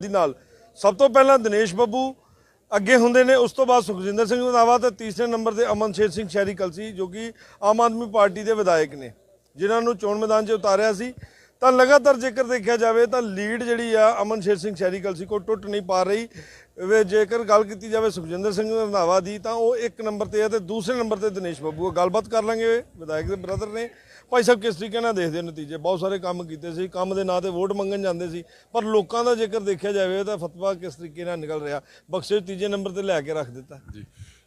ਦੀ ਨਾਲ। ਸਭ ਤੋਂ ਪਹਿਲਾਂ ਦਿਨੇਸ਼ ਬੱਬੂ ਅੱਗੇ ਹੁੰਦੇ ਨੇ, ਉਸ ਤੋਂ ਬਾਅਦ ਸੁਖਜਿੰਦਰ ਸਿੰਘ ਰੰਧਾਵਾ ਤੇ ਤੀਸਰੇ ਨੰਬਰ ਤੇ ਅਮਨ ਸ਼ੇਰ ਸਿੰਘ ਸ਼ਹਿਰੀ ਕਲਸੀ, ਜੋ ਕਿ ਆਮ ਆਦਮੀ ਪਾਰਟੀ ਦੇ ਵਿਧਾਇਕ ਨੇ, ਜਿਨ੍ਹਾਂ ਨੂੰ ਚੋਣ ਮੈਦਾਨ 'ਚ ਉਤਾਰਿਆ ਸੀ। ਤਾਂ ਲਗਾਤਾਰ ਜੇਕਰ ਦੇਖਿਆ ਜਾਵੇ ਤਾਂ ਲੀਡ ਜਿਹੜੀ ਆ ਅਮਨ ਸ਼ੇਰ ਸਿੰਘ ਸ਼ਹਿਰੀ ਕਲਸੀ ਕੋ ਟੁੱਟ ਨਹੀਂ ਪਾ ਰਹੀ। ਵੇ ਜੇਕਰ ਗੱਲ ਕੀਤੀ ਜਾਵੇ ਸੁਖਜਿੰਦਰ ਸਿੰਘ ਰੰਧਾਵਾ ਦੀ, ਤਾਂ ਉਹ ਇੱਕ ਨੰਬਰ ਤੇ ਹੈ ਤੇ ਦੂਸਰੇ ਨੰਬਰ ਤੇ ਦਿਨੇਸ਼ ਬੱਬੂ ਆ। ਗੱਲਬਾਤ ਕਰ ਲਾਂਗੇ ਵਿਧਾਇਕ ਦੇ ਬ੍ਰਦਰ ਨੇ। ਭਾਈ ਸਾਹਿਬ, ਕਿਸ ਤਰੀਕੇ ਨਾਲ ਦੇਖਦੇ ਹੋ ਨਤੀਜੇ? ਬਹੁਤ ਸਾਰੇ ਕੰਮ ਕੀਤੇ ਸੀ, ਕੰਮ ਦੇ ਨਾਂ ਤੇ ਵੋਟ ਮੰਗਣ ਜਾਂਦੇ ਸੀ, ਪਰ ਲੋਕਾਂ ਦਾ ਜੇਕਰ ਦੇਖਿਆ ਜਾਵੇ ਤਾਂ ਫਤਵਾ ਕਿਸ ਤਰੀਕੇ ਨਾਲ ਨਿਕਲ ਰਿਹਾ? ਬਖਸ਼ਿਸ਼ ਤੀਜੇ ਨੰਬਰ ਤੇ ਲੈ ਕੇ ਰੱਖ ਦਿੱਤਾ। ਜੀ।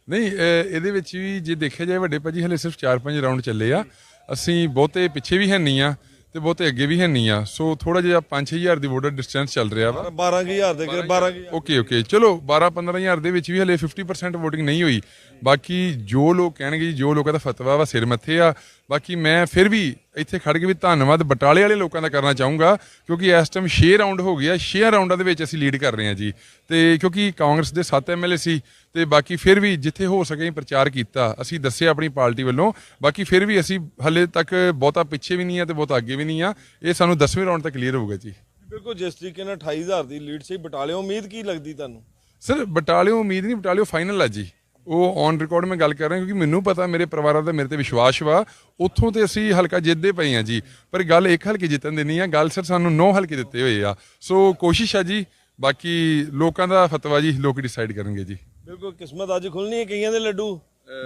ਨਹੀਂ ਇਹਦੇ ਵਿੱਚ ਵੀ ਜੇ ਦੇਖਿਆ ਜਾਏ, ਵੱਡੇ ਭਾਜੀ, ਹਲੇ ਸਿਰਫ 4-5 ਰਾਉਂਡ ਚੱਲੇ ਆ। ਅਸੀਂ ਬਹੁਤੇ ਪਿੱਛੇ ਵੀ ਹੈ ਨਹੀਂ ਆ। ਤੇ ਬਹੁਤੇ ਅੱਗੇ ਵੀ ਹੈ ਨਹੀਂ ਆ। ਸੋ ਥੋੜਾ ਜਿਹਾ 5-6000 ਦੀ ਵੋਟਰ ਡਿਸਟੈਂਸ ਚੱਲ ਰਿਹਾ ਵਾ। 12000 ਦੇ ਕੇ 12000 ਓਕੇ ਓਕੇ ਚਲੋ 12-15000 ਦੇ ਵਿੱਚ ਵੀ ਹਲੇ 50% VOTING ਨਹੀਂ ਹੋਈ। ਬਾਕੀ ਜੋ ਲੋਕ ਕਹਿਣਗੇ ਜੀ ਜੋ ਲੋਕਾਂ ਦਾ ਫਤਵਾ ਵਾ ਸਿਰ ਮੱਥੇ ਆ। ਬਾਕੀ ਮੈਂ ਫਿਰ ਵੀ ਇੱਥੇ ਖੜ ਕੇ ਵੀ ਧੰਨਵਾਦ ਬਟਾਲੇ ਵਾਲੇ ਲੋਕਾਂ ਦਾ ਕਰਨਾ ਚਾਹੂੰਗਾ ਕਿਉਂਕਿ ਇਸ ਟਾਈਮ 6 ਰਾਉਂਡ ਹੋ ਗਿਆ 6 ਰਾਉਂਡਾਂ ਦੇ ਵਿੱਚ ਅਸੀਂ ਲੀਡ ਕਰ ਰਹੇ ਹਾਂ ਜੀ। ਤੇ ਕਿਉਂਕਿ ਕਾਂਗਰਸ ਦੇ 7 ਐਮਐਲਏ ਸੀ ਤੇ ਬਾਕੀ ਫਿਰ ਵੀ ਜਿੱਥੇ ਹੋ ਸਕੇ ਪ੍ਰਚਾਰ ਕੀਤਾ ਅਸੀਂ ਦੱਸਿਆ ਆਪਣੀ ਪਾਰਟੀ ਵੱਲੋਂ ਬਾਕੀ ਫਿਰ ਵੀ ਅਸੀਂ ਹਲੇ ਤੱਕ ਬਹੁਤਾ ਪਿੱਛੇ ਵੀ ਨਹੀਂ ਆ ਤੇ ਬਹੁਤਾ ਅੱਗੇ ਵੀ ਨਹੀਂ ਆ ਇਹ ਸਾਨੂੰ 10ਵੇਂ ਰਾਉਂਡ ਤੱਕ ਕਲੀਅਰ ਹੋਊਗਾ ਜੀ। ਬਿਲਕੁਲ ਜਿਸ ਤਰੀਕੇ ਨਾਲ 28000 ਦੀ ਲੀਡ ਸੀ ਬਟਾਲੇ ਉਮੀਦ ਕੀ ਲੱਗਦੀ ਤੁਹਾਨੂੰ? ਸਰ ਬਟਾਲਿਓ ਉਮੀਦ ਨਹੀਂ ਬਟਾਲਿਓ ਫਾਈਨਲ ਆ ਜੀ। ਉਹ ਔਨ ਰਿਕਾਰਡ ਮੈਂ ਗੱਲ ਕਰ ਰਿਹਾ ਕਿਉਂਕਿ ਮੈਨੂੰ ਪਤਾ ਮੇਰੇ ਪਰਿਵਾਰਾਂ ਦਾ ਮੇਰੇ ਤੇ ਵਿਸ਼ਵਾਸ ਵਾ ਉੱਥੋਂ ਤੇ ਅਸੀਂ ਹਲਕਾ ਜਿੱਤਦੇ ਪਏ ਆ ਜੀ। ਪਰ ਗੱਲ ਇੱਕ ਹਲਕੇ ਜਿੱਤਣ ਦੀ ਨਹੀਂ ਆ ਗੱਲ ਸਰ ਸਾਨੂੰ 9 ਹਲਕੇ ਦਿੱਤੇ ਹੋਏ ਆ। ਸੋ ਕੋਸ਼ਿਸ਼ ਆ ਜੀ ਬਾਕੀ ਲੋਕਾਂ ਦਾ ਫਤਵਾ ਜੀ ਲੋਕ ਡਿਸਾਈਡ ਕਰਨਗੇ ਜੀ। ਬਿਲਕੁਲ ਕਿਸਮਤ ਅੱਜ ਖੁੱਲਣੀ ਹੈ ਕਈਆਂ ਦੇ ਲੱਡੂ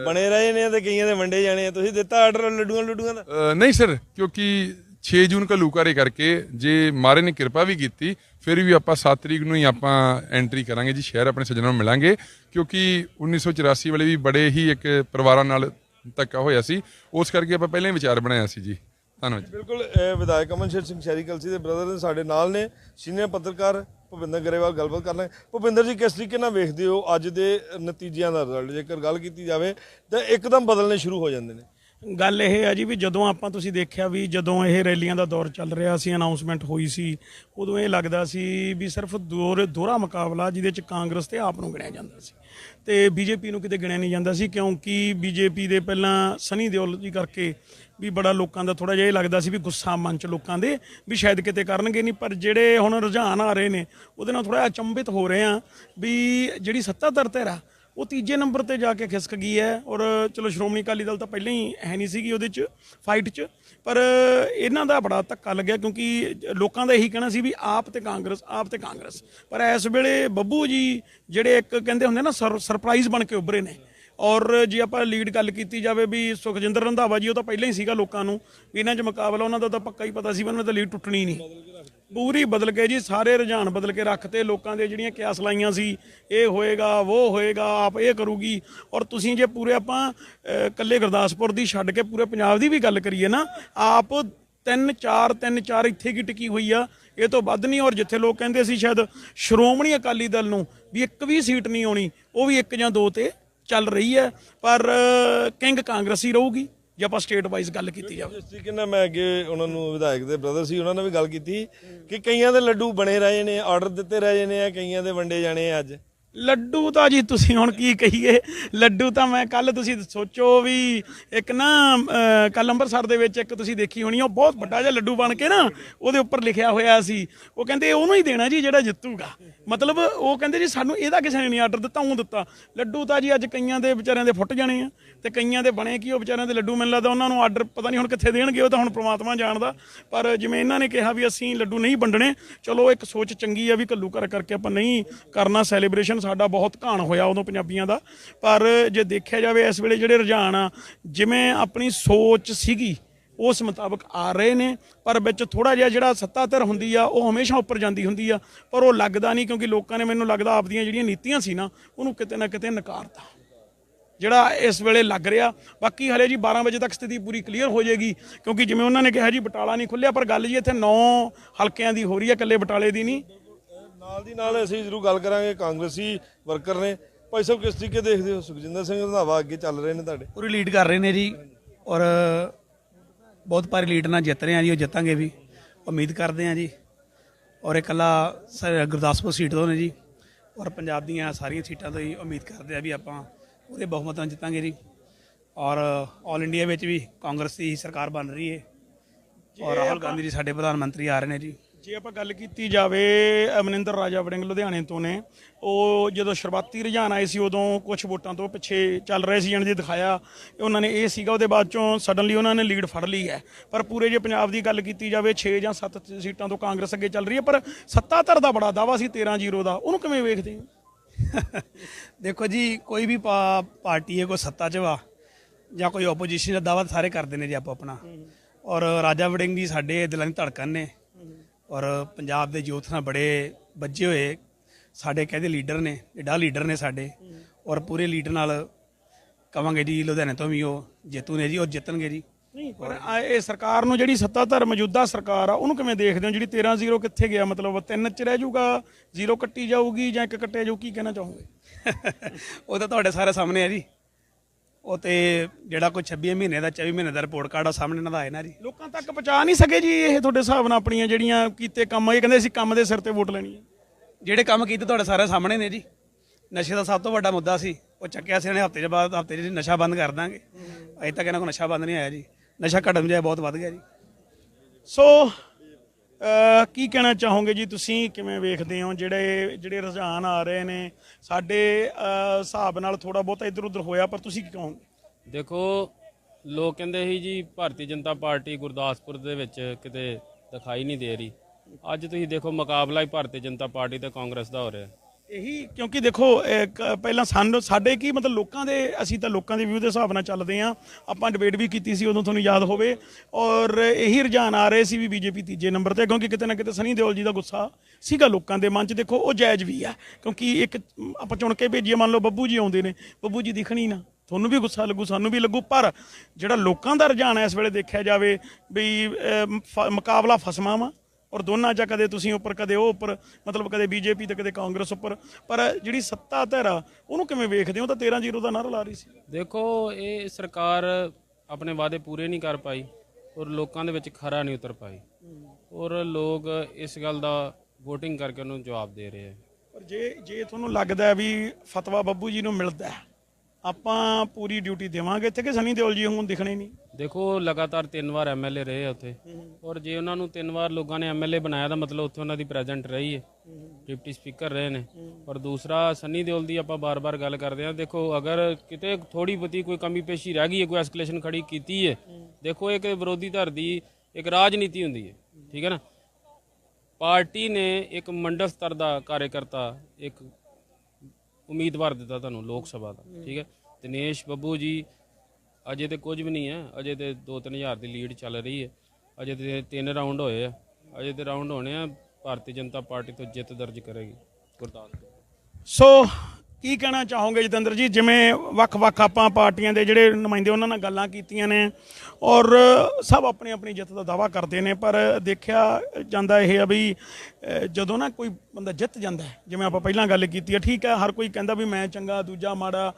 ਬਣੇ ਰਹੇ ਨੇ ਤੇ ਕਈਆਂ ਦੇ ਵੰਡੇ ਜਾਣੇ ਆ। ਤੁਸੀਂ ਦਿੱਤਾ ਆਰਡਰ ਲੱਡੂਆਂ ਲੱਡੂਆਂ ਦਾ? ਨਹੀਂ ਸਰ ਕਿਉਂਕਿ 6 ਜੂਨ ਕਾ ਲੂਕਾਰੇ ਕਰਕੇ ਜੇ ਮਾਰੇ ਨੇ ਕਿਰਪਾ ਵੀ ਕੀਤੀ ਫਿਰ ਵੀ ਆਪਾਂ 7 ਤਰੀਕ ਨੂੰ ਹੀ ਆਪਾਂ ਐਂਟਰੀ ਕਰਾਂਗੇ ਜੀ ਸ਼ਹਿਰ ਆਪਣੇ ਸੱਜਣਾਂ ਨੂੰ ਮਿਲਾਂਗੇ। ਕਿਉਂਕਿ 1984 ਵਾਲੇ ਵੀ ਬੜੇ ਹੀ ਇੱਕ ਪਰਿਵਾਰਾਂ ਨਾਲ ਧੱਕਾ ਹੋਇਆ ਸੀ। ਉਸ ਕਰਕੇ ਆਪਾਂ ਪਹਿਲਾਂ ਹੀ ਵਿਚਾਰ ਬਣਾਇਆ ਸੀ ਜੀ। ਧੰਨਵਾਦ। ਬਿਲਕੁਲ ਵਿਧਾਇਕ ਅਮਨ ਸ਼ੇਰ ਸਿੰਘ ਸ਼ਹਿਰੀ ਕਲਸੀ ਦੇ ਬ੍ਰਦਰ ਸਾਡੇ ਨਾਲ ਨੇ। ਸੀਨੀਅਰ ਪੱਤਰਕਾਰ ਭੁਪਿੰਦਰ ਗਰੇਵਾਲ ਗੱਲਬਾਤ ਕਰ ਲਾਂਗੇ। ਭੁਪਿੰਦਰ ਜੀ, ਕਿਸ ਤਰੀਕੇ ਨਾਲ ਵੇਖਦੇ ਹੋ ਅੱਜ ਦੇ ਨਤੀਜਿਆਂ ਦਾ ਰਿਜ਼ਲਟ ਜੇਕਰ ਗੱਲ ਕੀਤੀ ਜਾਵੇ, ਤਾਂ ਇੱਕਦਮ ਬਦਲਣੇ ਸ਼ੁਰੂ ਹੋ ਜਾਂਦੇ ਨੇ। ਗੱਲ ਇਹ ਹੈ ਜੀ ਵੀ ਜਦੋਂ ਆਪਾਂ ਤੁਸੀਂ ਦੇਖਿਆ ਵੀ ਜਦੋਂ ਇਹ ਰੈਲੀਆਂ ਦਾ ਦੌਰ ਚੱਲ ਰਿਹਾ ਸੀ ਅਨਾਉਂਸਮੈਂਟ ਹੋਈ ਸੀ, ਉਦੋਂ ਇਹ ਲੱਗਦਾ ਸੀ ਵੀ ਸਿਰਫ ਦੋਰ ਦੋਹਰਾ ਮੁਕਾਬਲਾ ਜਿਹਦੇ ਚ ਕਾਂਗਰਸ ਤੇ ਆਪ ਨੂੰ ਗਿਣਿਆ ਜਾਂਦਾ ਸੀ। ਤੇ ਬੀਜੇਪੀ ਨੂੰ ਕਿਤੇ ਗਿਣਿਆ ਨਹੀਂ ਜਾਂਦਾ ਸੀ ਕਿਉਂਕਿ ਬੀਜੇਪੀ ਦੇ ਪਹਿਲਾਂ ਸਨੀ ਦਿਓਲ ਜੀ ਕਰਕੇ ਵੀ ਬੜਾ ਲੋਕਾਂ ਦਾ ਥੋੜਾ ਜਿਹਾ ਇਹ ਲੱਗਦਾ ਸੀ ਵੀ ਗੁੱਸਾ ਮਨ ਚ ਲੋਕਾਂ ਦੇ ਵੀ ਸ਼ਾਇਦ ਕਿਤੇ ਕਰਨਗੇ ਨਹੀਂ, ਪਰ ਜਿਹੜੇ ਹੁਣ ਰੁਝਾਨ ਆ ਰਹੇ ਨੇ, ਉਹਦੇ ਨਾਲ ਥੋੜਾ ਅਚੰਭਿਤ ਹੋ ਰਹੇ ਆ ਵੀ ਜਿਹੜੀ ਸੱਤਾਧਰ ਧਿਰ ਆ ਉਹ ਤੀਜੇ ਨੰਬਰ ਤੇ ਜਾ ਕੇ ਖਿਸਕ ਗਈ ਹੈ ਔਰ ਚਲੋ ਸ਼੍ਰੋਮਣੀ ਅਕਾਲੀ ਦਲ ਤਾਂ ਪਹਿਲਾਂ ਹੀ ਹੈ ਨਹੀਂ ਸੀਗੀ ਉਹਦੇ 'ਚ ਫਾਈਟ 'ਚ। ਪਰ ਇਹਨਾਂ ਦਾ ਬੜਾ ਧੱਕਾ ਲੱਗਿਆ ਕਿਉਂਕਿ ਲੋਕਾਂ ਦਾ ਇਹੀ ਕਹਿਣਾ ਸੀ ਵੀ ਆਪ ਤੇ ਕਾਂਗਰਸ, ਆਪ ਤੇ ਕਾਂਗਰਸ। ਪਰ ਇਸ ਵੇਲੇ ਬੱਬੂ ਜੀ ਜਿਹੜੇ ਇੱਕ ਕਹਿੰਦੇ ਹੁੰਦੇ ਨਾ ਸਰ- ਸਰਪ੍ਰਾਈਜ਼ ਬਣ ਕੇ ਉੱਭਰੇ ਨੇ। ਔਰ ਜੇ ਆਪਾਂ ਲੀਡ ਗੱਲ ਕੀਤੀ ਜਾਵੇ ਵੀ ਸੁਖਜਿੰਦਰ ਰੰਧਾਵਾ ਜੀ, ਉਹ ਤਾਂ ਪਹਿਲਾਂ ਹੀ ਸੀਗਾ ਲੋਕਾਂ ਨੂੰ, ਵੀ ਇਹਨਾਂ 'ਚ ਮੁਕਾਬਲਾ ਉਹਨਾਂ ਦਾ ਤਾਂ ਪੱਕਾ ਹੀ ਪਤਾ ਸੀ ਵੀ ਉਹਨਾਂ ਤਾਂ ਲੀਡ ਟੁੱਟਣੀ ਨਹੀਂ। ਪੂਰੀ ਬਦਲ ਕੇ ਜੀ ਸਾਰੇ ਰੁਝਾਨ ਬਦਲ ਕੇ ਰੱਖਤੇ ਲੋਕਾਂ ਦੇ ਜਿਹੜੀਆਂ ਕਿਆਸ ਲਾਈਆਂ ਸੀ ਇਹ ਹੋਏਗਾ ਉਹ ਹੋਏਗਾ ਆਪ ਇਹ ਕਰੂਗੀ। ਔਰ ਤੁਸੀਂ ਜੇ ਪੂਰੇ ਆਪਾਂ ਅਹ, ਕੱਲੇ ਗੁਰਦਾਸਪੁਰ ਦੀ ਛੱਡ ਕੇ ਪੂਰੇ ਪੰਜਾਬ ਦੀ ਵੀ ਗੱਲ ਕਰੀਏ ਨਾ ਆਪ ਤਿੰਨ ਚਾਰ ਤਿੰਨ ਚਾਰ ਇੱਥੇ ਕੀ ਟਿਕੀ ਹੋਈ ਆ ਇਹ ਤੋਂ ਵੱਧ ਨਹੀਂ। ਔਰ ਜਿੱਥੇ ਲੋਕ ਕਹਿੰਦੇ ਸੀ ਸ਼ਾਇਦ ਸ਼੍ਰੋਮਣੀ ਅਕਾਲੀ ਦਲ ਨੂੰ ਵੀ ਇੱਕ ਵੀ ਸੀਟ ਨਹੀਂ ਆਉਣੀ ਉਹ ਵੀ ਇੱਕ ਜਾਂ ਦੋ ਤੇ ਚੱਲ ਰਹੀ ਹੈ। ਪਰ ਕਿੰਗ ਕਾਂਗਰਸੀ ਰਹੂਗੀ। ਜੇ ਆਪਾਂ ਸਟੇਟ ਵਾਈਜ਼ ਗੱਲ ਕੀਤੀ ਜਾਵੇ। ਜਿਸ ਤਰੀਕੇ ਨਾਲ ਮੈਂ ਅੱਗੇ ਉਹਨਾਂ ਨੂੰ ਵਿਧਾਇਕ ਦੇ ਬ੍ਰਦਰ ਸੀ, ਉਹਨਾਂ ਨਾਲ ਵੀ ਗੱਲ ਕੀਤੀ ਕਿ ਕਈਆਂ ਦੇ ਲੱਡੂ ਬਣੇ ਰਹੇ ਨੇ ਆਰਡਰ ਦਿੱਤੇ ਰਹੇ ਨੇ ਆ, ਕਈਆਂ ਦੇ ਵੰਡੇ ਜਾਣੇ ਆ ਅੱਜ। ਲੱਡੂ ਤਾਂ ਜੀ ਤੁਸੀਂ ਹੁਣ ਕੀ ਕਹੀਏ? ਲੱਡੂ ਤਾਂ ਮੈਂ ਕੱਲ ਤੁਸੀਂ ਸੋਚੋ ਵੀ ਇੱਕ ਨਾ ਕੱਲ ਅੰਮ੍ਰਿਤਸਰ ਦੇ ਵਿੱਚ ਇੱਕ ਤੁਸੀਂ ਦੇਖੀ ਹੋਣੀ, ਉਹ ਬਹੁਤ ਵੱਡਾ ਜਿਹਾ ਲੱਡੂ ਬਣ ਕੇ ਨਾ ਉਹਦੇ ਉੱਪਰ ਲਿਖਿਆ ਹੋਇਆ ਸੀ। ਉਹ ਕਹਿੰਦੇ ਉਹਨੂੰ ਹੀ ਦੇਣਾ ਜੀ ਜਿਹੜਾ ਜਿੱਤੂਗਾ। ਮਤਲਬ ਉਹ ਕਹਿੰਦੇ ਜੀ ਸਾਨੂੰ ਇਹਦਾ ਕਿਸੇ ਨੇ ਨਹੀਂ ਆਰਡਰ ਦਿੱਤਾ ਉਹ ਦਿੱਤਾ। ਲੱਡੂ ਤਾਂ ਜੀ ਅੱਜ ਕਈਆਂ ਦੇ ਵਿਚਾਰਿਆਂ ਦੇ ਫੁੱਟ ਜਾਣੇ ਆ ਤੇ ਕਈਆਂ ਦੇ ਬਣੇ ਕੀ ਉਹ ਵਿਚਾਰਿਆਂ ਦੇ ਲੱਡੂ ਮੈਨੂੰ ਲੱਗਦਾ ਉਹਨਾਂ ਨੂੰ ਆਰਡਰ ਪਤਾ ਨਹੀਂ ਹੁਣ ਕਿੱਥੇ ਦੇਣਗੇ, ਉਹ ਤਾਂ ਹੁਣ ਪ੍ਰਮਾਤਮਾ ਜਾਣਦਾ। ਪਰ ਜਿਵੇਂ ਇਹਨਾਂ ਨੇ ਕਿਹਾ ਵੀ ਅਸੀਂ ਲੱਡੂ ਨਹੀਂ ਵੰਡਣੇ, ਚਲੋ ਇੱਕ ਸੋਚ ਚੰਗੀ ਆ ਵੀ ਕੱਲੂ ਕਰ ਕਰਕੇ ਆਪਾਂ ਨਹੀਂ ਕਰਨਾ ਸੈਲੀਬ੍ਰੇਸ਼ਨ ਸਾਡਾ ਬਹੁਤ ਘਾਣ ਹੋਇਆ ਉਦੋਂ ਪੰਜਾਬੀਆਂ ਦਾ। ਪਰ ਜੇ ਦੇਖਿਆ ਜਾਵੇ ਇਸ ਵੇਲੇ ਜਿਹੜੇ ਰੁਝਾਨ ਆ, ਜਿਵੇਂ ਆਪਣੀ ਸੋਚ ਸੀਗੀ, ਉਸ ਮੁਤਾਬਕ ਆ ਰਹੇ ਨੇ। ਪਰ ਵਿੱਚ ਥੋੜਾ ਜਿਹਾ ਜਿਹੜਾ ਸੱਤਾ ਧਿਰ ਹੁੰਦੀ ਆ, ਉਹ ਹਮੇਸ਼ਾ ਉੱਪਰ ਜਾਂਦੀ ਹੁੰਦੀ ਆ। ਪਰ ਉਹ ਲੱਗਦਾ ਨਹੀਂ ਕਿਉਂਕਿ ਲੋਕਾਂ ਨੇ ਮੈਨੂੰ ਲੱਗਦਾ ਆਪਦੀਆਂ ਜਿਹੜੀਆਂ ਨੀਤੀਆਂ ਸੀ ਨਾ, ਉਹਨੂੰ ਕਿਤੇ ਨਾ ਕਿਤੇ ਨਕਾਰਤਾ। ਜਿਹੜਾ ਇਸ ਵੇਲੇ ਲੱਗ ਰਿਹਾ, ਬਾਕੀ ਹਲੇ ਜੀ 12 ਵਜੇ ਤੱਕ ਸਥਿਤੀ ਪੂਰੀ ਕਲੀਅਰ ਹੋ ਜਾਏਗੀ। ਕਿਉਂਕਿ ਜਿਵੇਂ ਉਹਨਾਂ ਨੇ ਕਿਹਾ ਜੀ ਬਟਾਲਾ ਨਹੀਂ ਖੁੱਲਿਆ, ਪਰ ਗੱਲ ਜੀ ਇੱਥੇ 9 ਹਲਕਿਆਂ ਦੀ ਹੋ ਰਹੀ ਹੈ ਇਕੱਲੇ ਬਟਾਲੇ ਦੀ ਨਹੀਂ। ਨਾਲ ਦੀ ਨਾਲ ਅਸੀਂ ਜ਼ਰੂਰ ਗੱਲ ਕਰਾਂਗੇ ਕਾਂਗਰਸੀ ਵਰਕਰ ਨੇ। ਭਾਈ ਸਾਹਿਬ ਕਿਸ ਤਰੀਕੇ ਦੇਖਦੇ ਹੋ? ਸੁਖਜਿੰਦਰ ਸਿੰਘ ਰੰਧਾਵਾ ਅੱਗੇ ਚੱਲ ਰਹੇ ਨੇ ਤੁਹਾਡੇ। ਪੂਰੀ ਲੀਡ ਕਰ ਰਹੇ ਨੇ ਜੀ ਔਰ ਬਹੁਤ ਭਾਰੀ ਲੀਡ ਨਾਲ ਜਿੱਤ ਰਹੇ ਆ ਜੀ ਉਹ ਜਿੱਤਾਂਗੇ ਵੀ। ਉਮੀਦ ਕਰਦੇ ਆ ਜੀ। ਔਰ ਇਕੱਲਾ ਗੁਰਦਾਸਪੁਰ ਸੀਟ ਤੋਂ ਨੇ ਜੀ। ਔਰ ਪੰਜਾਬ ਦੀਆਂ ਸਾਰੀਆਂ ਸੀਟਾਂ ਤੋਂ ਹੀ ਉਮੀਦ ਕਰਦੇ ਆ ਵੀ ਆਪਾਂ ਉਹਦੇ ਬਹੁਮਤ ਜਿੱਤਾਂਗੇ ਜੀ। ਔਰ ਆਲ ਇੰਡੀਆ ਵਿੱਚ ਵੀ ਕਾਂਗਰਸ ਦੀ ਸਰਕਾਰ ਬਣ ਰਹੀ ਹੈ। ਔਰ ਰਾਹੁਲ ਗਾਂਧੀ ਜੀ ਸਾਡੇ ਪ੍ਰਧਾਨ ਮੰਤਰੀ ਆ ਰਹੇ ਨੇ ਜੀ। ਜੇ ਆਪਾਂ ਗੱਲ ਕੀਤੀ ਜਾਵੇ ਅਮਨਿੰਦਰ ਰਾਜਾ ਵੜਿੰਗ ਲੁਧਿਆਣੇ ਤੋਂ ਨੇ ਉਹ ਜਦੋਂ ਸ਼ੁਰੂਆਤੀ ਰੁਝਾਨ ਆਏ ਸੀ ਉਦੋਂ ਕੁਝ ਵੋਟਾਂ ਤੋਂ ਪਿੱਛੇ ਚੱਲ ਰਹੇ ਸੀ ਜਾਣੀ ਦੀ ਦਿਖਾਇਆ ਉਹਨਾਂ ਨੇ ਇਹ ਸੀਗਾ ਉਹਦੇ ਬਾਅਦ ਚੋਂ ਸਡਨਲੀ ਉਹਨਾਂ ਨੇ ਲੀਡ ਫੜ ਲਈ ਹੈ। ਪਰ ਪੂਰੇ ਜੇ ਪੰਜਾਬ ਦੀ ਗੱਲ ਕੀਤੀ ਜਾਵੇ 6 ਜਾਂ 7 ਸੀਟਾਂ ਤੋਂ ਕਾਂਗਰਸ ਅੱਗੇ ਚੱਲ ਰਹੀ ਹੈ ਪਰ ਸੱਤਾਧਰ ਦਾ ਬੜਾ ਦਾਵਾ ਸੀ 13-0 ਦਾ। ਉਹਨੂੰ ਕਿਵੇਂ ਵੇਖਦੇ ਹੋ? ਦੇਖੋ ਜੀ ਕੋਈ ਵੀ ਪਾਰਟੀ ਹੈ ਕੋਈ ਸੱਤਾ 'ਚ ਵਾ ਜਾਂ ਕੋਈ ਆਪੋਜੀਸ਼ਨ ਦਾ ਦਾਅਵਾ ਸਾਰੇ ਕਰਦੇ ਨੇ ਜੀ ਆਪੋ ਆਪਣਾ ਔਰ ਰਾਜਾ ਵੜਿੰਗ ਜੀ ਸਾਡੇ ਦਿਲਾਂ ਦੀ ਧੜਕਨ ਨੇ। ਔਰ ਪੰਜਾਬ ਦੇ ਯੂਥ ਨਾਲ ਬੜੇ ਵੱਜੇ ਹੋਏ ਸਾਡੇ ਕਹਿੰਦੇ ਲੀਡਰ ਨੇ ਏਡਾ ਲੀਡਰ ਨੇ ਸਾਡੇ। ਔਰ ਪੂਰੇ ਲੀਡਰ ਨਾਲ ਕਵਾਂਗੇ ਜੀ ਲੁਧਿਆਣੇ ਤੋਂ ਵੀ ਉਹ ਜੇਤੂ ਨੇ ਜੀ ਔਰ ਜਿੱਤਣਗੇ ਜੀ। ਨਹੀਂ ਪਰ ਆ ਇਹ ਸਰਕਾਰ ਨੂੰ ਜਿਹੜੀ ਸੱਤਾਧਰ ਮੌਜੂਦਾ ਸਰਕਾਰ ਆ ਉਹਨੂੰ ਕਿਵੇਂ ਦੇਖਦੇ ਹੋ? ਜਿਹੜੀ 13-0 ਕਿੱਥੇ ਗਿਆ ਮਤਲਬ ਤਿੰਨ ਚ ਰਹਿ ਜਾਊਗਾ 0 ਕੱਟੀ ਜਾਊਗੀ ਜਾਂ ਇੱਕ ਕੱਟਿਆ ਜਾਊ ਕੀ ਕਹਿਣਾ ਚਾਹੋਗੇ? ਉਹ ਤਾਂ ਤੁਹਾਡੇ ਸਾਰੇ ਸਾਹਮਣੇ ਹੈ ਜੀ। ਉਹ ਤੇ ਜਿਹੜਾ ਕੋਈ 26 ਮਹੀਨੇ ਦਾ 24 ਮਹੀਨੇ ਦਾ ਰਿਪੋਰਟ ਕਾਰਡ ਆ ਸਾਹਮਣੇ ਇਹਨਾਂ ਦਾ ਆਇਆ ਨਾ ਜੀ। ਲੋਕਾਂ ਤੱਕ ਪਹੁੰਚਾ ਨਹੀਂ ਸਕੇ ਜੀ ਇਹ ਤੁਹਾਡੇ ਹਿਸਾਬ ਨਾਲ ਆਪਣੀਆਂ ਜਿਹੜੀਆਂ ਕੀਤੇ ਕੰਮ ਇਹ ਕਹਿੰਦੇ ਅਸੀਂ ਕੰਮ ਦੇ ਸਿਰ ਤੇ ਵੋਟ ਲੈਣੀ ਹੈ ਜਿਹੜੇ ਕੰਮ ਕੀਤੇ ਤੁਹਾਡੇ ਸਾਰੇ ਸਾਹਮਣੇ ਨੇ ਜੀ। ਨਸ਼ੇ ਦਾ ਸਭ ਤੋਂ ਵੱਡਾ ਮੁੱਦਾ ਸੀ। ਉਹ ਚੱਕਿਆ ਸੀ ਇਹਨੇ ਹਫ਼ਤੇ ਦੇ ਬਾਅਦ ਹਫ਼ਤੇ 'ਚ ਨਸ਼ਾ ਬੰਦ ਕਰ ਦਾਂਗੇ। ਅਜੇ ਤੱਕ ਇਹਨਾਂ ਕੋਲ ਨਸ਼ਾ ਬੰਦ ਨਹੀਂ ਆਇਆ ਜੀ। ਨਸ਼ਾ ਘਟਣ ਜਾਏ ਬਹੁਤ ਵੱਧ ਗਿਆ ਜੀ। ਸੋ ਕੀ ਕਹਿਣਾ ਚਾਹੋਗੇ ਜੀ ਤੁਸੀਂ? ਕਿਵੇਂ ਵੇਖਦੇ ਹੋ? ਜਿਹੜੇ ਜਿਹੜੇ ਰੁਝਾਨ ਆ ਰਹੇ ਨੇ, ਸਾਡੇ ਹਿਸਾਬ ਨਾਲ ਥੋੜਾ ਬਹੁਤਾ ਇੱਧਰ ਉੱਧਰ ਹੋਇਆ, ਪਰ ਤੁਸੀਂ ਕੀ ਕਹੋਗੇ? ਦੇਖੋ, ਲੋਕ ਕਹਿੰਦੇ ਸੀ ਜੀ, ਭਾਰਤੀ ਜਨਤਾ ਪਾਰਟੀ ਗੁਰਦਾਸਪੁਰ ਦੇ ਵਿੱਚ ਕਿਤੇ ਦਿਖਾਈ ਨਹੀਂ ਦੇ ਰਹੀ। ਅੱਜ ਤੁਸੀਂ ਦੇਖੋ, ਮੁਕਾਬਲਾ ਹੀ ਭਾਰਤੀ ਜਨਤਾ ਪਾਰਟੀ ਤੇ ਕਾਂਗਰਸ ਦਾ ਹੋ ਰਿਹਾ। ਇਹੀ ਕਿਉਂਕਿ ਦੇਖੋ ਇੱਕ ਪਹਿਲਾਂ ਸਾਨੂੰ, ਸਾਡੇ ਕੀ ਮਤਲਬ ਲੋਕਾਂ ਦੇ, ਅਸੀਂ ਤਾਂ ਲੋਕਾਂ ਦੇ ਵਿਊ ਦੇ ਹਿਸਾਬ ਨਾਲ ਚੱਲਦੇ ਆ ਆਪਾਂ ਡਿਬੇਟ ਵੀ ਕੀਤੀ ਸੀ, ਉਦੋਂ ਤੁਹਾਨੂੰ ਯਾਦ ਹੋਵੇ। ਔਰ ਇਹੀ ਰੁਝਾਨ ਆ ਰਹੇ ਸੀ ਵੀ ਬੀਜੇਪੀ ਤੀਜੇ ਨੰਬਰ ਤੇ, ਕਿਉਂਕਿ ਕਿਤੇ ਨਾ ਕਿਤੇ ਸਨੀ ਦਿਓਲ ਜੀ ਦਾ ਗੁੱਸਾ ਸੀਗਾ ਲੋਕਾਂ ਦੇ ਮਨ 'ਚ। ਦੇਖੋ, ਉਹ ਜਾਇਜ਼ ਵੀ ਆ, ਕਿਉਂਕਿ ਇੱਕ, ਆਪਾਂ ਚੁਣ ਕੇ ਭੇਜੀਏ, ਮੰਨ ਲਓ ਬੱਬੂ ਜੀ ਆਉਂਦੇ ਨੇ, ਬੱਬੂ ਜੀ ਦਿਖਣੀ ਨਾ, ਤੁਹਾਨੂੰ ਵੀ ਗੁੱਸਾ ਲੱਗੂ, ਸਾਨੂੰ ਵੀ ਲੱਗੂ। ਪਰ ਜਿਹੜਾ ਲੋਕਾਂ ਦਾ ਰੁਝਾਨ ਹੈ ਇਸ ਵੇਲੇ ਦੇਖਿਆ ਜਾਵੇ ਵੀ ਫ- ਮੁਕਾਬਲਾ ਫਸਮਾ ਵਾ। ਔਰ ਦੋਨਾਂ ਚ ਕਦੇ ਤੁਸੀਂ ਉੱਪਰ ਕਦੇ ਉਹ ਉੱਪਰ ਮਤਲਬ ਕਦੇ ਬੀਜੇਪੀ ਤੇ ਕਦੇ ਕਾਂਗਰਸ ਉੱਪਰ। ਪਰ ਜਿਹੜੀ ਸੱਤਾ ਧਿਰ ਆ ਉਹਨੂੰ ਕਿਵੇਂ ਵੇਖਦੇ ਹੋ? ਤਾਂ 13 ਜ਼ੀਰੋ ਦਾ ਨਾਰਾ ਲਾ ਰਹੀ ਸੀ। ਦੇਖੋ ਇਹ ਸਰਕਾਰ ਆਪਣੇ ਵਾਅਦੇ ਪੂਰੇ ਨਹੀਂ ਕਰ ਪਾਈ ਔਰ ਲੋਕਾਂ ਦੇ ਵਿੱਚ ਖਰਾ ਨਹੀਂ ਉਤਰ ਪਾਈ। ਔਰ ਲੋਕ ਇਸ ਗੱਲ ਦਾ VOTING ਕਰਕੇ ਉਹਨੂੰ ਜਵਾਬ ਦੇ ਰਹੇ ਆ। ਪਰ ਜੇ ਜੇ ਤੁਹਾਨੂੰ ਲੱਗਦਾ ਵੀ ਫਤਵਾ ਬੱਬੂ ਜੀ ਨੂੰ ਮਿਲਦਾ ਹੈ, ਆਪਾਂ ਪੂਰੀ ਡਿਊਟੀ ਦੇਵਾਂਗੇ ਇੱਥੇ ਕਿ ਸਨੀ ਦਿਓਲ ਜੀ ਹੁਣ ਦਿਖਣੇ ਨਹੀਂ? ਦੇਖੋ ਲਗਾਤਾਰ ਤਿੰਨ ਵਾਰ ਐਮਐਲਏ ਰਹੇ ਆ ਉੱਥੇ। ਔਰ ਜੇ ਉਹਨਾਂ ਨੂੰ ਤਿੰਨ ਵਾਰ ਲੋਕਾਂ ਨੇ ਐਮਐਲਏ ਬਣਾਇਆ ਤਾਂ ਮਤਲਬ ਉੱਥੇ ਉਹਨਾਂ ਦੀ ਪ੍ਰੈਜ਼ੈਂਟ ਰਹੀ ਹੈ। ਡਿਪਟੀ ਸਪੀਕਰ ਰਹੇ ਨੇ। ਔਰ ਦੂਸਰਾ ਸੰਨੀ ਦਿਓਲ ਦੀ ਆਪਾਂ ਬਾਰ-ਬਾਰ ਗੱਲ ਕਰਦੇ ਹਾਂ। ਦੇਖੋ ਅਗਰ ਕਿਤੇ ਥੋੜੀ ਬਹੁਤੀ ਕੋਈ ਕਮੀ ਪੇਸ਼ੀ ਰਹਿ ਗਈ ਹੈ ਕੋਈ ਐਸਕੇਲੇਸ਼ਨ ਖੜੀ ਕੀਤੀ ਹੈ। ਦੇਖੋ ਇੱਕ ਵਿਰੋਧੀ ਧਿਰ ਦੀ ਇੱਕ ਰਾਜਨੀਤੀ ਹੁੰਦੀ ਹੈ। ਠੀਕ ਹੈ ਨਾ? ਪਾਰਟੀ ਨੇ ਇੱਕ ਮੰਡਲ ਸਤਰ ਦਾ ਕਾਰਜਕਰਤਾ ਇੱਕ ਉਮੀਦਵਾਰ ਦਿੱਤਾ ਤੁਹਾਨੂੰ ਲੋਕ ਸਭਾ ਦਾ, ਠੀਕ ਹੈ? ਦਿਨੇਸ਼ ਬੱਬੂ ਜੀ, ਅਜੇ ਤੇ ਕੁਝ ਵੀ ਨਹੀਂ ਹੈ, ਅਜੇ ਤੇ 2-3000 ਦੀ ਲੀਡ ਚੱਲ ਰਹੀ ਹੈ। ਅਜੇ ਤੇ ਤਿੰਨ ਰਾਉਂਡ ਹੋਏ ਆ। ਅਜੇ ਤੇ ਰਾਉਂਡ ਹੋਣੇ ਆ, ਭਾਰਤੀ ਜਨਤਾ ਪਾਰਟੀ ਤੋਂ ਜਿੱਤ ਦਰਜ ਕਰੇਗੀ। ਗੁਰਦਾਸਪੁਰ। ਸੋ ਕੀ ਕਹਿਣਾ ਚਾਹੋਗੇ ਜਤਿੰਦਰ ਜੀ? ਜਿਵੇਂ ਵੱਖ-ਵੱਖ ਆਪਾਂ ਪਾਰਟੀਆਂ ਦੇ ਜਿਹੜੇ ਨੁਮਾਇੰਦੇ ਉਹਨਾਂ ਨਾਲ ਗੱਲਾਂ ਕੀਤੀਆਂ ਨੇ ਔਰ ਸਭ ਆਪਣੀ ਆਪਣੀ ਜਿੱਤ ਦਾ ਦਾਵਾ ਕਰਦੇ ਨੇ, ਪਰ ਦੇਖਿਆ ਜਾਂਦਾ ਇਹ ਆ ਵੀ ਜਦੋਂ ਨਾ ਕੋਈ ਬੰਦਾ ਜਿੱਤ ਜਾਂਦਾ ਜਿਵੇਂ ਆਪਾਂ ਪਹਿਲਾਂ ਗੱਲ ਕੀਤੀ ਆ, ਠੀਕ ਹੈ, ਹਰ ਕੋਈ ਕਹਿੰਦਾ ਵੀ ਮੈਂ ਚੰਗਾ, ਦੂਜਾ ਮਾੜਾ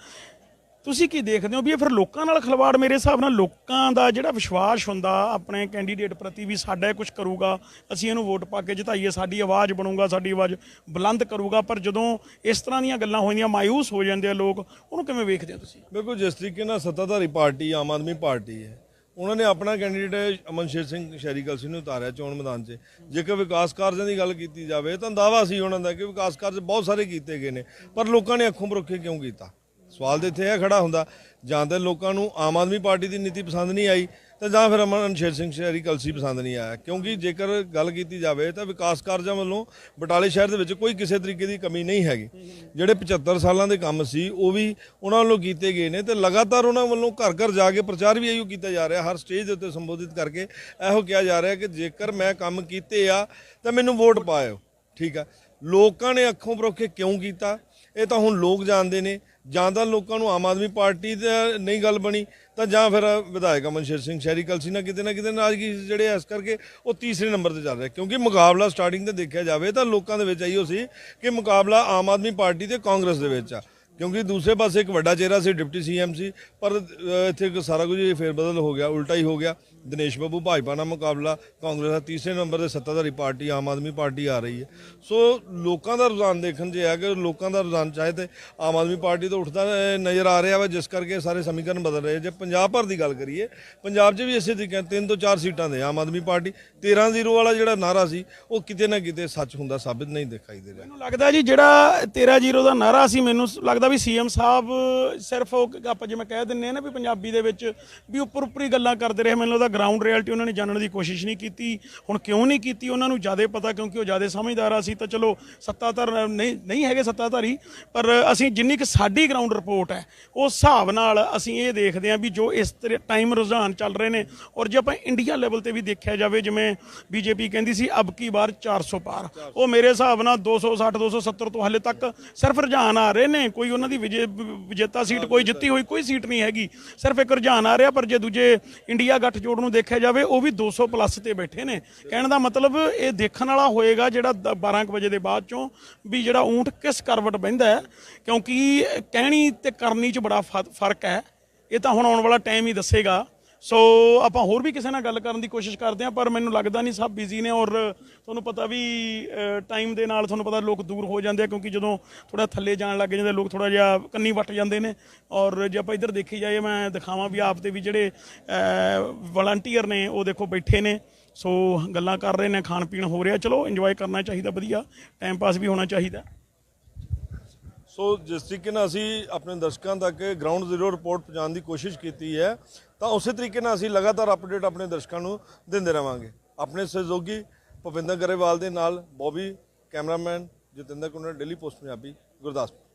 ਤੁਸੀਂ ਕੀ ਦੇਖਦੇ ਹੋ ਵੀ ਇਹ ਫਿਰ ਲੋਕਾਂ ਨਾਲ ਖਿਲਵਾੜ ਮੇਰੇ ਹਿਸਾਬ ਨਾਲ ਲੋਕਾਂ ਦਾ ਜਿਹੜਾ ਵਿਸ਼ਵਾਸ ਹੁੰਦਾ, ਆਪਣੇ ਕੈਂਡੀਡੇਟ ਪ੍ਰਤੀ ਵੀ ਸਾਡਾ ਇਹ ਕੁਝ ਕਰੂਗਾ, ਅਸੀਂ ਇਹਨੂੰ ਵੋਟ ਪਾ ਕੇ ਜਿਤਾਈਏ, ਸਾਡੀ ਆਵਾਜ਼ ਬਣੂਗਾ, ਸਾਡੀ ਆਵਾਜ਼ ਬੁਲੰਦ ਕਰੂਗਾ, ਪਰ ਜਦੋਂ ਇਸ ਤਰ੍ਹਾਂ ਦੀਆਂ ਗੱਲਾਂ ਹੋਈਆਂ ਮਾਇੂਸ ਹੋ ਜਾਂਦੇ ਆ ਲੋਕ, ਉਹਨੂੰ ਕਿਵੇਂ ਵੇਖਦੇ ਹੋ ਤੁਸੀਂ? ਬਿਲਕੁਲ, ਜਿਸ ਤਰੀਕੇ ਨਾਲ ਸੱਤਾਧਾਰੀ ਪਾਰਟੀ, ਆਮ ਆਦਮੀ ਪਾਰਟੀ ਹੈ, ਉਹਨਾਂ ਨੇ ਆਪਣਾ ਕੈਂਡੀਡੇਟ ਅਮਨਸ਼ੇਰ ਸਿੰਘ ਸ਼ਹਿਰੀ ਸਿੰਘ ਨੂੰ ਉਤਾਰਿਆ ਚੋਣ ਮੈਦਾਨ 'ਚ। ਜੇਕਰ ਵਿਕਾਸ ਕਾਰਜਾਂ ਦੀ ਗੱਲ ਕੀਤੀ ਜਾਵੇ, ਤਾਂ ਦਾਵਾ ਸੀ ਉਹਨਾਂ ਦਾ ਕਿ ਵਿਕਾਸ ਕਾਰਜ ਬਹੁਤ ਸਾਰੇ ਕੀਤੇ ਗਏ ਨੇ, ਪਰ ਲੋਕਾਂ ਨੇ ਅੱਖੋਂ ਬਰੋਖੇ ਕਿਉਂ ਕੀਤਾ? ਸਵਾਲ ਤੇ ਇੱਥੇ ਇਹ ਖੜਾ ਹੁੰਦਾ, ਜਾਂ ਤਾਂ ਲੋਕਾਂ ਨੂੰ ਆਮ ਆਦਮੀ ਪਾਰਟੀ ਦੀ ਨੀਤੀ ਪਸੰਦ ਨਹੀਂ ਆਈ, ਤੇ ਜਾਂ ਫਿਰ ਅਮਨ ਅਮਨਸ਼ੇਰ ਸਿੰਘ ਸ਼ਹਿਰੀ ਕਲਸੀ ਪਸੰਦ ਨਹੀਂ ਆਇਆ। ਕਿਉਂਕਿ ਜੇਕਰ ਗੱਲ ਕੀਤੀ ਜਾਵੇ, ਤਾਂ ਵਿਕਾਸ ਕਾਰਜਾਂ ਵੱਲੋਂ ਬਟਾਲੇ ਸ਼ਹਿਰ ਦੇ ਵਿੱਚ ਕੋਈ ਕਿਸੇ ਤਰੀਕੇ ਦੀ ਕਮੀ ਨਹੀਂ ਹੈਗੀ। ਜਿਹੜੇ 75 ਸਾਲਾਂ ਦੇ ਕੰਮ ਸੀ, ਉਹ ਵੀ ਉਹਨਾਂ ਵੱਲੋਂ ਕੀਤੇ ਗਏ ਨੇ, ਤੇ ਲਗਾਤਾਰ ਉਹਨਾਂ ਵੱਲੋਂ ਘਰ ਘਰ ਜਾ ਕੇ ਪ੍ਰਚਾਰ ਵੀ ਇਹੋ ਕੀਤਾ ਜਾ ਰਿਹਾ, ਹਰ ਸਟੇਜ ਦੇ ਉੱਤੇ ਸੰਬੋਧਿਤ ਕਰਕੇ ਇਹੋ ਕਿਹਾ ਜਾ ਰਿਹਾ ਕਿ ਜੇਕਰ ਮੈਂ ਕੰਮ ਕੀਤੇ ਆ, ਤਾਂ ਮੈਨੂੰ ਵੋਟ ਪਾਇਓ। ਠੀਕ ਆ। ਲੋਕਾਂ ਨੇ ਅੱਖੋਂ ਪਰੋਖੇ ਕਿਉਂ ਕੀਤਾ? ਇਹ ਤਾਂ ਹੁਣ ਲੋਕ ਜਾਣਦੇ ਨੇ। ਜਾਂ ਤਾਂ ਲੋਕਾਂ ਨੂੰ ਆਮ ਆਦਮੀ ਪਾਰਟੀ 'ਤੇ ਨਹੀਂ ਗੱਲ ਬਣੀ, ਤਾਂ ਜਾਂ ਫਿਰ ਵਿਧਾਇਕ ਅਮਨਸ਼ੇਰ ਸਿੰਘ ਸ਼ਹਿਰੀ ਕਲਸੀ ਨਾਲ ਕਿਤੇ ਨਾ ਕਿਤੇ ਨਾਰਾਜ਼ਗੀ ਜਿਹੜੇ ਇਸ ਕਰਕੇ ਉਹ ਤੀਸਰੇ ਨੰਬਰ ਤੇ ਚੱਲ ਰਿਹਾ। ਕਿਉਂਕਿ ਮੁਕਾਬਲਾ ਸਟਾਰਟਿੰਗ ਤੇ ਦੇਖਿਆ ਜਾਵੇ ਤਾਂ ਲੋਕਾਂ ਦੇ ਵਿੱਚ ਆਈਓ ਸੀ ਕਿ ਮੁਕਾਬਲਾ ਆਮ ਆਦਮੀ ਪਾਰਟੀ ਤੇ ਕਾਂਗਰਸ ਦੇ ਵਿੱਚ ਆ। ਕਿਉਂਕਿ ਦੂਸਰੇ ਪਾਸੇ ਇੱਕ ਵੱਡਾ ਚਿਹਰਾ ਸੀ, ਡਿਪਟੀ ਸੀਐਮ ਸੀ, ਪਰ ਇੱਥੇ ਸਾਰਾ ਕੁਝ ਹੀ ਫੇਰ ਬਦਲ ਹੋ ਗਿਆ, ਉਲਟਾ ਹੀ ਹੋ ਗਿਆ। ਦਿਨੇਸ਼ ਬੱਬੂ ਭਾਜਪਾ ਨਾਲ ਮੁਕਾਬਲਾ, ਕਾਂਗਰਸ ਦਾ ਤੀਸਰੇ ਨੰਬਰ ਤੇ ਸੱਤਾਧਾਰੀ ਪਾਰਟੀ, ਆਮ ਆਦਮੀ ਪਾਰਟੀ ਆ ਰਹੀ ਹੈ। ਸੋ ਲੋਕਾਂ ਦਾ ਰੁਝਾਨ ਦੇਖਣ ਜੇ ਇਹ ਹੈ ਕਿ ਲੋਕਾਂ ਦਾ ਰੁਝਾਨ ਚਾਹੇ ਤੇ ਆਮ ਆਦਮੀ ਪਾਰਟੀ ਤੋਂ ਉੱਠਦਾ ਨਜ਼ਰ ਆ ਰਿਹਾ ਵਾ, ਜਿਸ ਕਰਕੇ ਸਾਰੇ ਸਮੀਕਰਨ ਬਦਲ ਰਹੇ। ਜੇ ਪੰਜਾਬ ਭਰ ਦੀ ਗੱਲ ਕਰੀਏ, ਪੰਜਾਬ 'ਚ ਵੀ ਇਸੇ ਤਰੀਕੇ ਤਿੰਨ ਤੋਂ ਚਾਰ ਸੀਟਾਂ ਦੇ ਆਮ ਆਦਮੀ ਪਾਰਟੀ 13-0 ਵਾਲਾ ਜਿਹੜਾ ਨਾਰਾ ਸੀ, ਉਹ ਕਿਤੇ ਨਾ ਕਿਤੇ ਸੱਚ ਹੁੰਦਾ ਸਾਬਿਤ ਨਹੀਂ ਦਿਖਾਈ ਦੇ ਰਿਹਾ। ਮੈਨੂੰ ਲੱਗਦਾ ਜੀ, ਜਿਹੜਾ 13-0 ਦਾ ਨਾਰਾ ਸੀ, ਮੈਨੂੰ ਲੱਗਦਾ ਵੀ ਸੀਐਮ ਸਾਹਿਬ ਸਿਰਫ ਉਹ, ਆਪਾਂ ਜਿਵੇਂ ਕਹਿ ਦਿੰਨੇ ਆ ਨਾ ਵੀ ਪੰਜਾਬੀ ਦੇ ਵਿੱਚ ਵੀ ਉੱਪਰ ਉੱਪਰ ਹੀ ਗੱਲਾਂ ਕਰਦੇ ਰਹੇ, ਮੈਨੂੰ ਲੱਗਦਾ ਗਰਾਊਂਡ ਰਿਐਲਿਟੀ ਉਹਨਾਂ ਨੇ ਜਾਣਨ ਦੀ ਕੋਸ਼ਿਸ਼ ਨਹੀਂ ਕੀਤੀ। ਹੁਣ ਕਿਉਂ ਨਹੀਂ ਕੀਤੀ? ਉਹਨਾਂ ਨੂੰ ਜ਼ਿਆਦਾ ਪਤਾ ਕਿਉਂਕਿ ਉਹ ਜ਼ਿਆਦਾ ਸਮਝਦਾਰ ਆ। ਸੀ ਤਾਂ ਚਲੋ ਸੱਤਾਧਾਰ ਨਹੀਂ ਨਹੀਂ ਹੈਗੇ ਸੱਤਾਧਾਰੀ ਪਰ ਅਸੀਂ ਜਿੰਨੀ ਕਿ ਸਾਡੀ ਗਰਾਊਂਡ ਰਿਪੋਰਟ ਹੈ ਉਸ ਹਿਸਾਬ ਨਾਲ ਅਸੀਂ ਇਹ ਦੇਖਦੇ ਹਾਂ ਵੀ ਜੋ ਇਸ ਟਾਈਮ ਰੁਝਾਨ ਚੱਲ ਰਹੇ ਨੇ ਔਰ ਜੇ ਆਪਾਂ ਇੰਡੀਆ ਲੈਵਲ ਤੇ ਵੀ ਦੇਖਿਆ ਜਾਵੇ ਜਿਵੇਂ ਬੀਜੇਪੀ ਕਹਿੰਦੀ ਸੀ ਅਬ ਕੀ ਵਾਰ 400 ਪਾਰ। ਉਹ ਮੇਰੇ ਹਿਸਾਬ ਨਾਲ 260 270 ਤੋਂ ਹਲੇ ਤੱਕ ਸਿਰਫ ਰੁਝਾਨ ਆ ਰਹੇ ਨੇ। ਕੋਈ ਉਹਨਾਂ ਦੀ ਵਿਜੇ ਵਿਜੇਤਾ ਸੀਟ ਕੋਈ ਜਿੱਤੀ ਹੋਈ ਕੋਈ ਸੀਟ ਨਹੀਂ ਹੈਗੀ। ਸਿਰਫ ਇੱਕ ਰੁਝਾਨ ਆ ਰਿਹਾ ਪਰ ਜੇ ਦੂਜੇ ਇੰਡੀਆ ਗੱਠਜੋੜ ਨੂੰ ਦੇਖਿਆ ਜਾਵੇ, ਉਹ ਵੀ 200 ਪਲੱਸ ਤੇ ਬੈਠੇ ਨੇ। ਕਹਿਣ ਦਾ ਮਤਲਬ ਇਹ ਦੇਖਣ ਵਾਲਾ ਹੋਏਗਾ ਜਿਹੜਾ ਦ- 12 ਕੁ ਵਜੇ ਦੇ ਬਾਅਦ ਚੋਂ ਵੀ ਜਿਹੜਾ ਊਂਠ ਕਿਸ ਕਰਵਟ ਬਹਿੰਦਾ ਹੈ, ਕਿਉਂਕਿ ਕਹਿਣੀ ਤੇ ਕਰਨੀ 'ਚ ਬੜਾ ਫ- ਫ਼ਰਕ ਹੈ। ਇਹ ਤਾਂ ਹੁਣ ਆਉਣ ਵਾਲਾ ਟਾਈਮ ਹੀ ਦੱਸੇਗਾ। ਸੋ ਆਪਾਂ ਹੋਰ ਵੀ ਕਿਸੇ ਨਾਲ ਗੱਲ ਕਰਨ ਦੀ ਕੋਸ਼ਿਸ਼ ਕਰਦੇ ਹਾਂ, ਪਰ ਮੈਨੂੰ ਲੱਗਦਾ ਨਹੀਂ ਸਭ ਬਿਜ਼ੀ ਨੇ ਔਰ ਤੁਹਾਨੂੰ ਪਤਾ ਵੀ ਟਾਈਮ ਦੇ ਨਾਲ ਤੁਹਾਨੂੰ ਪਤਾ ਲੋਕ ਦੂਰ ਹੋ ਜਾਂਦੇ ਆ, ਕਿਉਂਕਿ ਜਦੋਂ ਥੋੜਾ ਥੱਲੇ ਜਾਣ ਲੱਗ ਜਾਂਦੇ ਲੋਕ ਥੋੜਾ ਜਿਹਾ ਕੰਨੀ ਵੱਟ ਜਾਂਦੇ ਨੇ। ਔਰ ਜੇ ਆਪਾਂ ਇੱਧਰ ਦੇਖੀ ਜਾਈਏ, ਮੈਂ ਦਿਖਾਵਾਂ ਵੀ ਆਪ ਤੇ ਵੀ ਜਿਹੜੇ ਵਲੰਟੀਅਰ ਨੇ, ਉਹ ਦੇਖੋ ਬੈਠੇ ਨੇ। ਸੋ ਗੱਲਾਂ ਕਰ ਰਹੇ ਨੇ, ਖਾਣ ਪੀਣ ਹੋ ਰਿਹਾ। ਚਲੋ ਇੰਜੋਏ ਕਰਨਾ ਚਾਹੀਦਾ, ਵਧੀਆ। ਟਾਈਮ ਪਾਸ ਵੀ ਹੋਣਾ ਚਾਹੀਦਾ। ਸੋ ਜਿਸ ਤਰੀਕੇ ਨਾਲ ਅਸੀਂ ਆਪਣੇ ਦਰਸ਼ਕਾਂ ਤੱਕ ਗਰਾਊਂਡ ਜ਼ੀਰੋ ਰਿਪੋਰਟ ਪਹੁੰਚਾਉਣ ਦੀ ਕੋਸ਼ਿਸ਼ ਕੀਤੀ ਹੈ ਤਾਂ ਉਸੇ ਤਰੀਕੇ ਨਾਲ ਅਸੀਂ ਲਗਾਤਾਰ ਅਪਡੇਟ ਆਪਣੇ ਦਰਸ਼ਕਾਂ ਨੂੰ ਦਿੰਦੇ ਰਵਾਂਗੇ। ਆਪਣੇ ਸਹਿਯੋਗੀ ਭਵਿੰਦਰ ਗਰੇਵਾਲ ਦੇ ਨਾਲ Bobby, cameraman Jatinder Kunnar Daily Post Punjabi, Gurdaspur.